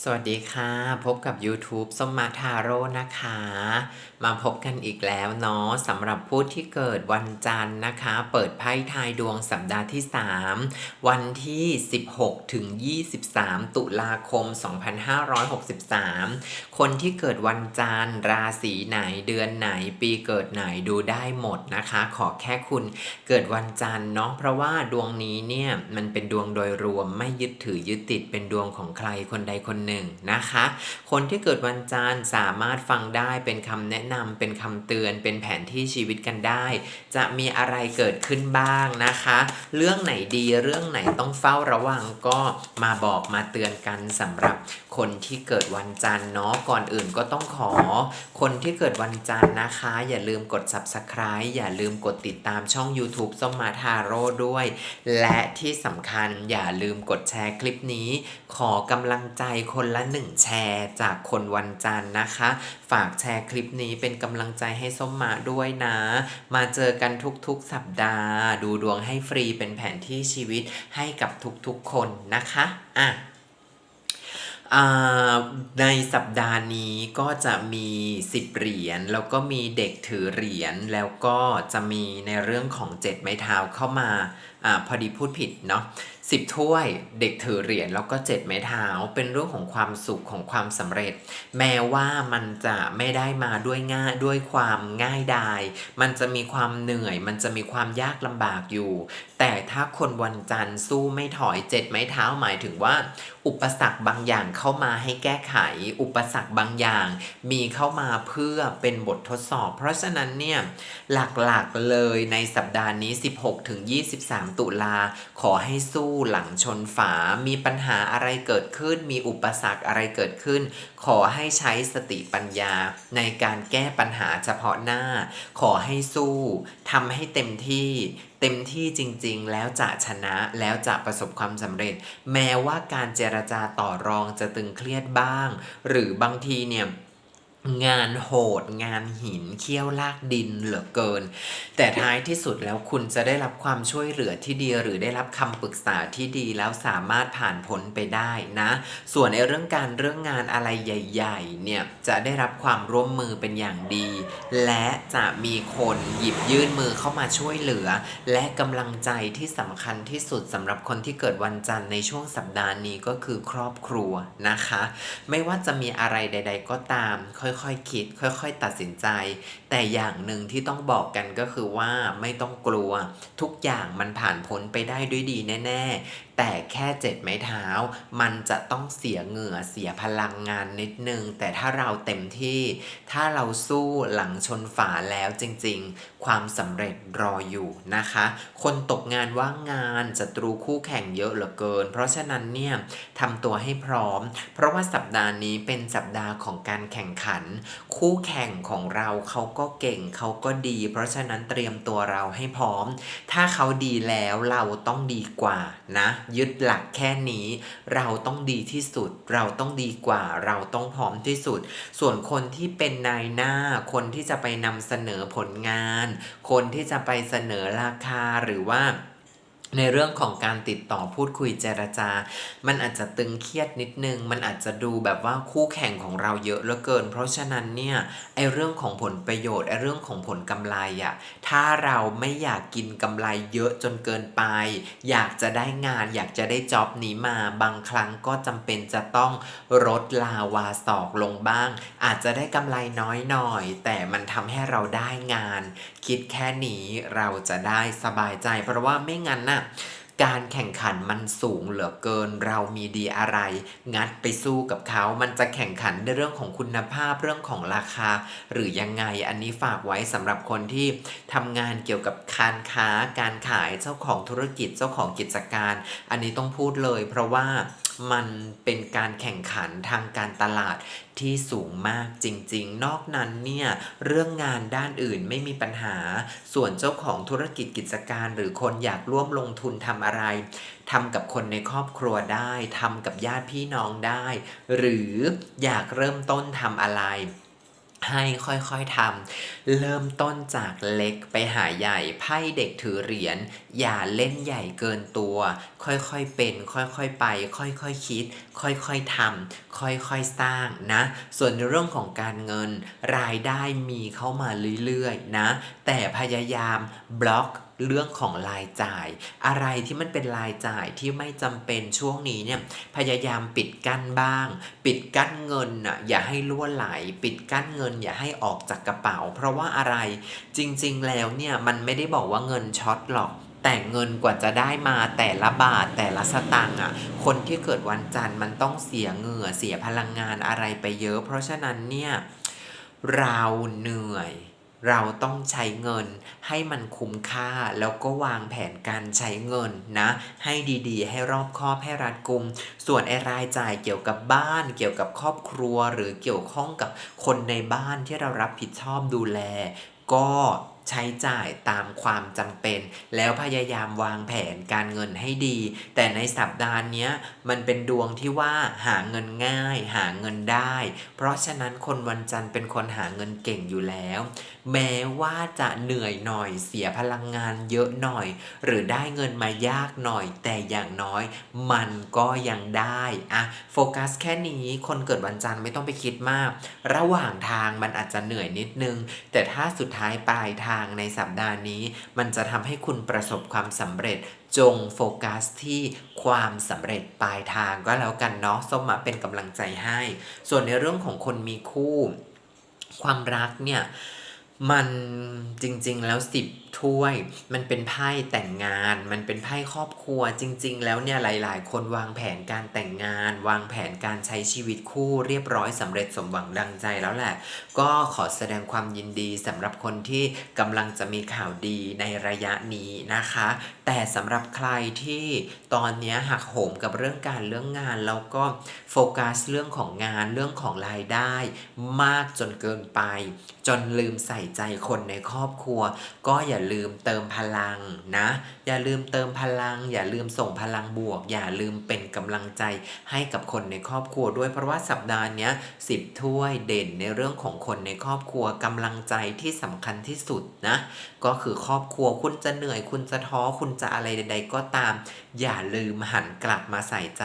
สวัสดีค่ะ พบกับ YouTube ส้มมาทาโร่นะคะ มาพบกันอีกแล้วเนาะสำหรับผู้ที่เกิดวันจันทร์นะคะ เปิดไพ่ทายดวงสัปดาห์ที่ 3 วันที่ 16 ถึง 23 ตุลาคม 2563 คนที่เกิดวันจันทร์ราศีไหนเดือนไหนปีเกิดไหนดูได้หมดนะคะ ขอแค่คุณเกิดวันจันทร์เนาะเพราะว่าดวงนี้เนี่ยมันเป็นดวงโดยรวมไม่ยึดถือยึดติดเป็นดวงของใครคนใดคนหนึ่งนะคะ คนที่เกิดวันจันทร์สามารถฟังได้เป็นคำแนะนำเป็นคำเตือน เป็นแผนที่ชีวิตกันได้ จะมีอะไรเกิดขึ้นบ้างนะคะ เรื่องไหนดีเรื่องไหนต้องเฝ้าระวังก็มาบอกมาเตือนกันสำหรับคนที่เกิดวันจันทร์เนาะก่อนอื่นก็ต้องขอ คนที่เกิดวันจันทร์นะคะ อย่าลืมกด subscribe อย่าลืมกดติดตามช่อง YouTube ส้มมาทาโร่ด้วย และที่สำคัญอย่าลืมกดแชร์คลิปนี้ ขอกำลังใจคนละหนึ่งแชร์จากคนวันจันทร์นะคะ ฝากแชร์คลิปนี้เป็นกำลังใจให้ส้มมาด้วยนะ มาเจอกันทุกๆสัปดาห์ ดูดวงให้ฟรีเป็นแผนที่ชีวิตให้กับทุกๆคนนะคะอะในสัปดาห์นี้ก็จะมี10เหรียญแล้วก็มีเด็กถือเหรียญแล้วก็จะมีในเรื่องของเจ็ดไม้เท้าเข้ามาอาพอดีพูดผิดเนาะ สิบถ้วยเด็กถือเหรียญแล้วก็เจ็ดไม้เท้า เป็นเรื่องของความสุขของความสำเร็จ แม้ว่ามันจะไม่ได้มาด้วยง่ายด้วยความง่ายดาย มันจะมีความเหนื่อย มันจะมีความยากลำบากอยู่ แต่ถ้าคนวันจันทร์สู้ไม่ถอยเจ็ดไม้เท้าหมายถึงว่า อุปสรรคบางอย่างเข้ามาให้แก้ไข อุปสรรคบางอย่าง มีเข้ามาเพื่อเป็นบททดสอบ เพราะฉะนั้นเนี่ยหลักๆเลยในสัปดาห์นี้ 16ถึง23 ตุลาขอให้สู้หลังชนฝา มีปัญหาอะไรเกิดขึ้น มีอุปสรรคอะไรเกิดขึ้น ขอให้ใช้สติปัญญาในการแก้ปัญหาเฉพาะหน้า ขอให้สู้ทำให้เต็มที่เต็มที่จริงๆ แล้วจะชนะแล้วจะประสบความสำเร็จ แม้ว่าการเจรจาต่อรองจะตึงเครียดบ้าง หรือบางทีเนี่ย งานโหด งานหินเขี้ยวลากดินเหลือเกิน แต่ท้ายที่สุดแล้วคุณจะได้รับความช่วยเหลือที่ดี หรือได้รับคำปรึกษาที่ดีแล้วสามารถผ่านพ้นไปได้นะ ส่วนในเรื่องการเรื่องงานอะไรใหญ่ ๆ เนี่ยจะได้รับความร่วมมือเป็นอย่างดี และจะมีคนหยิบยื่นมือเข้ามาช่วยเหลือ และกำลังใจที่สำคัญที่สุดสำหรับคนที่เกิดวันจันทร์ในช่วงสัปดาห์นี้ก็คือครอบครัวนะคะ ไม่ว่าจะมีอะไรใด ๆ ก็ตามค่อยๆคิด ค่อยๆ ตัดสินใจ แต่อย่างหนึ่งที่ต้องบอกกันก็คือว่าไม่ต้องกลัว ทุกอย่างมันผ่านพ้นไปได้ด้วยดีแน่ ๆ แต่แค่เจ็ดไม้เท้า มันจะต้องเสียเหงื่อเสียพลังงานนิดนึง แต่ถ้าเราเต็มที่ ถ้าเราสู้หลังชนฝาแล้วจริงๆ ความสำเร็จรออยู่นะคะ คนตกงานว่างงานศัตรูคู่แข่งเยอะเหลือเกิน เพราะฉะนั้นเนี่ยทำตัวให้พร้อม เพราะว่าสัปดาห์นี้เป็นสัปดาห์ของการแข่งขัน คู่แข่งของเราเขาก็เก่งเขาก็ดี เพราะฉะนั้นเตรียมตัวเราให้พร้อม ถ้าเขาดีแล้วเราต้องดีกว่านะยึดหลักแค่นี้ เราต้องดีที่สุด เราต้องดีกว่า เราต้องพร้อมที่สุด ส่วนคนที่เป็นนายหน้า คนที่จะไปนำเสนอผลงาน คนที่จะไปเสนอราคาหรือว่า ในเรื่องของการติดต่อพูดคุยเจรจา มันอาจจะตึงเครียดนิดนึง มันอาจจะดูแบบว่าคู่แข่งของเราเยอะเหลือเกิน เพราะฉะนั้นเนี่ยไอเรื่องของผลประโยชน์ไอเรื่องของผลกำไรอะถ้าเราไม่อยากกินกำไรเยอะจนเกินไป อยากจะได้งาน อยากจะได้จ็อบนี้มา บางครั้งก็จำเป็นจะต้องลดลาวาศอกลงบ้าง อาจจะได้กำไรน้อยหน่อย แต่มันทำให้เราได้งาน คิดแค่นี้เราจะได้สบายใจ เพราะว่าไม่งั้นน่ะการแข่งขันมันสูงเหลือเกิน เรามีดีอะไร งัดไปสู้กับเขา มันจะแข่งขันในเรื่องของคุณภาพเรื่องของราคา หรือยังไงอันนี้ฝากไว้สำหรับคนที่ทำงานเกี่ยวกับการค้า การขายเจ้าของธุรกิจเจ้าของกิจการ อันนี้ต้องพูดเลย เพราะว่ามันเป็นการแข่งขันทางการตลาดที่สูงมากจริงๆ นอกนั้นเนี่ยเรื่องงานด้านอื่นไม่มีปัญหา ส่วนเจ้าของธุรกิจกิจการ หรือคนอยากร่วมลงทุนทำอะไรทำกับคนในครอบครัวได้ทำกับญาติพี่น้องได้ หรืออยากเริ่มต้นทำอะไร ให้ค่อยๆทำเริ่มต้นจากเล็กไปหาใหญ่ไพ่เด็กถือเหรียญอย่าเล่นใหญ่เกินตัว ค่อยๆเป็น ค่อยๆไป ค่อยๆคคิด ค่อยๆทำค่อยๆสร้างนะ ส่วนในเรื่องของการเงินรายได้มีเข้ามาเรื่อยๆนะ แต่พยายามบล็อกเรื่องของรายจ่าย อะไรที่มันเป็นรายจ่ายที่ไม่จำเป็นช่วงนี้เนี่ยพยายามปิดกั้นบ้าง ปิดกั้นเงินอะอย่าให้ล่วนไหล ปิดกั้นเงิน อย่าให้ออกจากกระเป๋า เพราะว่าอะไรจริง ๆ แล้วเนี่ยมันไม่ได้บอกว่าเงินช็อตหรอกแต่เงินกว่าจะได้มาแต่ละบาทแต่ละสตางค์อะ คนที่เกิดวันจันทร์มันต้องเสียเหงื่อเสียพลังงานอะไรไปเยอะ เพราะฉะนั้นเนี่ยเราเหนื่อย เราต้องใช้เงินให้มันคุ้มค่าแล้วก็วางแผนการใช้เงินนะ ให้ดีๆ ให้รอบคอบให้รัดกุม ส่วนไอ้รายจ่ายเกี่ยวกับบ้าน เกี่ยวกับครอบครัว หรือเกี่ยวข้องกับคนในบ้านที่เรารับผิดชอบดูแล ก็ ใช้จ่ายตามความจำเป็น แล้วพยายามวางแผนการเงินให้ดี แต่ในสัปดาห์นี้มันเป็นดวงที่ว่าหาเงินง่าย หาเงินได้ เพราะฉะนั้นคนวันจันทร์เป็นคนหาเงินเก่งอยู่แล้ว แม้ว่าจะเหนื่อยหน่อยเสียพลังงานเยอะหน่อย หรือได้เงินมายากหน่อย แต่อย่างน้อยมันก็ยังได้อะโฟกัสแค่นี้คนเกิดวันจันทร์ไม่ต้องไปคิดมาก ระหว่างทางมันอาจจะเหนื่อยนิดนึง แต่ถ้าสุดท้ายปลายทางในสัปดาห์นี้ มันจะทำให้คุณประสบความสำเร็จจงโฟกัสที่ความสำเร็จปลายทางก็แล้วกันเนาะส้มมาเป็นกำลังใจให้ ส่วนในเรื่องของคนมีคู่ ความรักเนี่ย มันจริง ๆ แล้วสิบ ถ้วย มันเป็นไพ่แต่งงาน มันเป็นไพ่ครอบครัวจริง ๆ แล้วเนี่ยหลาย ๆ คนวางแผนการแต่งงาน วางแผนการใช้ชีวิตคู่เรียบร้อยสำเร็จสมหวังดังใจแล้วแหละ ก็ขอแสดงความยินดีสำหรับคนที่กำลังจะมีข่าวดีในระยะนี้นะคะ แต่สำหรับใครที่ตอนนี้หักโหมกับเรื่องการเรื่องงาน แล้วก็โฟกัสเรื่องของงานเรื่องของรายได้ มากจนเกินไป จนลืมใส่ใจคนในครอบครัว ก็อย่าลืมเติมพลังนะ อย่าลืมเติมพลัง อย่าลืมส่งพลังบวก อย่าลืมเป็นกำลังใจให้กับคนในครอบครัวด้วยเพราะว่าสัปดาห์นี้สิบถ้วยเด่นในเรื่องของคนในครอบครัวกำลังใจที่สำคัญที่สุดนะ ก็คือครอบครัวคุณจะเหนื่อย คุณจะท้อคุณจะอะไรใด ๆ ก็ตาม อย่าลืมหันกลับมาใส่ใจ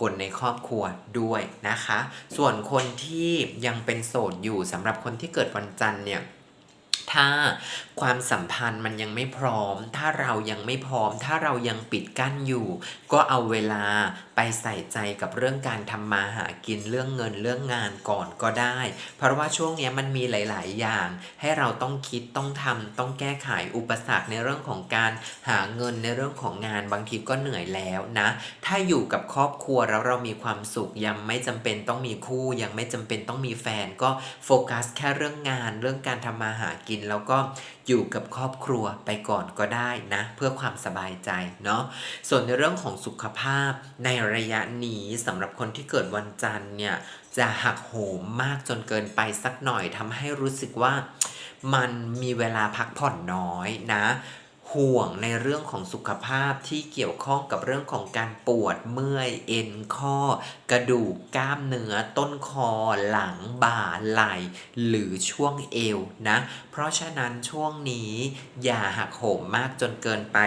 คนในครอบครัวด้วยนะคะ ส่วนคนที่ยังเป็นโสดอยู่สำหรับคนที่เกิดวันจันทร์เนี่ย ถ้าความสัมพันธ์มันยังไม่พร้อม ถ้าเรายังไม่พร้อม ถ้าเรายังปิดกั้นอยู่ ก็เอาเวลาไปใส่ใจกับเรื่องการทำมาหากินเรื่องเงินเรื่องงานก่อนก็ได้ เพราะว่าช่วงนี้มันมีหลาย ๆ อย่าง ให้เราต้องคิดต้องทำต้องแก้ไขอุปสรรคในเรื่องของการหาเงินในเรื่องของงานบางทีก็เหนื่อยแล้วนะ ถ้าอยู่กับครอบครัวแล้วเรามีความสุขยังไม่จำเป็นต้องมีคู่ยังไม่จำเป็นต้องมีแฟนก็โฟกัสแค่เรื่องงานเรื่องการทำมาหากินแล้วก็อยู่กับครอบครัวไปก่อนก็ได้นะ เพื่อความสบายใจเนาะส่วนในเรื่องของสุขภาพในระยะนี้สำหรับคนที่เกิดวันจันทร์เนี่ยจะหักโหมมากจนเกินไปสักหน่อยทำให้รู้สึกว่ามันมีเวลาพักผ่อนน้อยนะ ห่วงในเรื่องของสุขภาพที่เกี่ยวข้องกับเรื่องของการปวดเมื่อยเอ็นข้อ กระดูกกล้ามเนื้อต้นคอ หลังบ่าไหล่หรือช่วงเอวนะ เพราะฉะนั้นช่วงนี้อย่าหักโหมมากจนเกินไป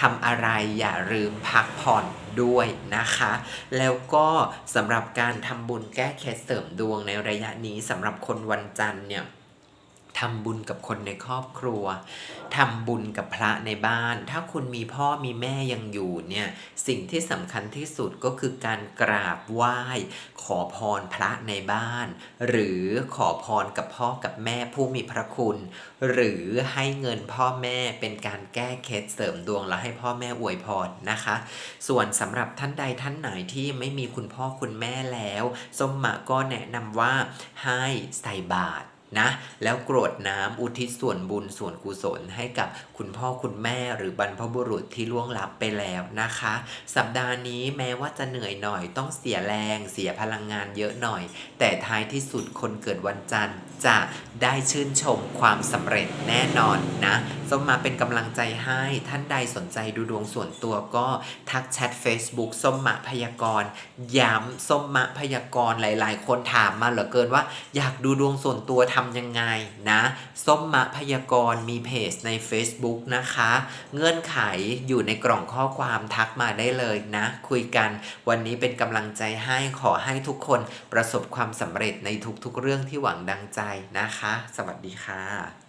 ทำอะไรอย่าลืมพักผ่อนด้วยนะคะ แล้วก็สำหรับการทำบุญแก้เคล็ดเสริมดวงในระยะนี้สำหรับคนวันจันทร์เนี่ย ทำบุญกับคนในครอบครัวทำบุญกับพระในบ้าน ถ้าคุณมีพ่อมีแม่ยังอยู่เนี่ยสิ่งที่สำคัญที่สุดก็คือการกราบไหว้ ขอพรพระในบ้าน หรือขอพรกับพ่อกับแม่ผู้มีพระคุณ หรือให้เงินพ่อแม่เป็นการแก้เคล็ดเสริมดวงแล้วให้พ่อแม่อวยพรนะคะ ส่วนสำหรับท่านใดท่านไหนที่ไม่มีคุณพ่อคุณแม่แล้วส้มมาก็แนะนำว่าให้ใส่บาตร นะ แล้วกรวดน้ำอุทิศส่วนบุญส่วนกุศลให้กับคุณพ่อคุณแม่หรือบรรพบุรุษที่ล่วงลับไปแล้วนะคะ สัปดาห์นี้แม้ว่าจะเหนื่อยหน่อยต้องเสียแรง เสียพลังงานเยอะหน่อย แต่ท้ายที่สุดคนเกิดวันจันทร์จะได้ชื่นชมความสำเร็จแน่นอนนะส้มมาเป็นกำลังใจให้ท่านใดสนใจดูดวงส่วนตัวก็ทักแชท Facebook ส้มมะพยากรย้ำส้มมะพยากรหลาย ๆ คนถามมาเหลือเกินว่า อยากดูดวงส่วนตัวทำยังไงนะส้มมะพยากรมีเพจใน Facebook นะคะ เงื่อนไขอยู่ในกล่องข้อความทักมาได้เลยนะ คุยกันวันนี้เป็นกำลังใจให้ขอให้ทุกคนประสบความสำเร็จในทุกๆเรื่องที่หวังดังใจนะคะ สวัสดีค่ะ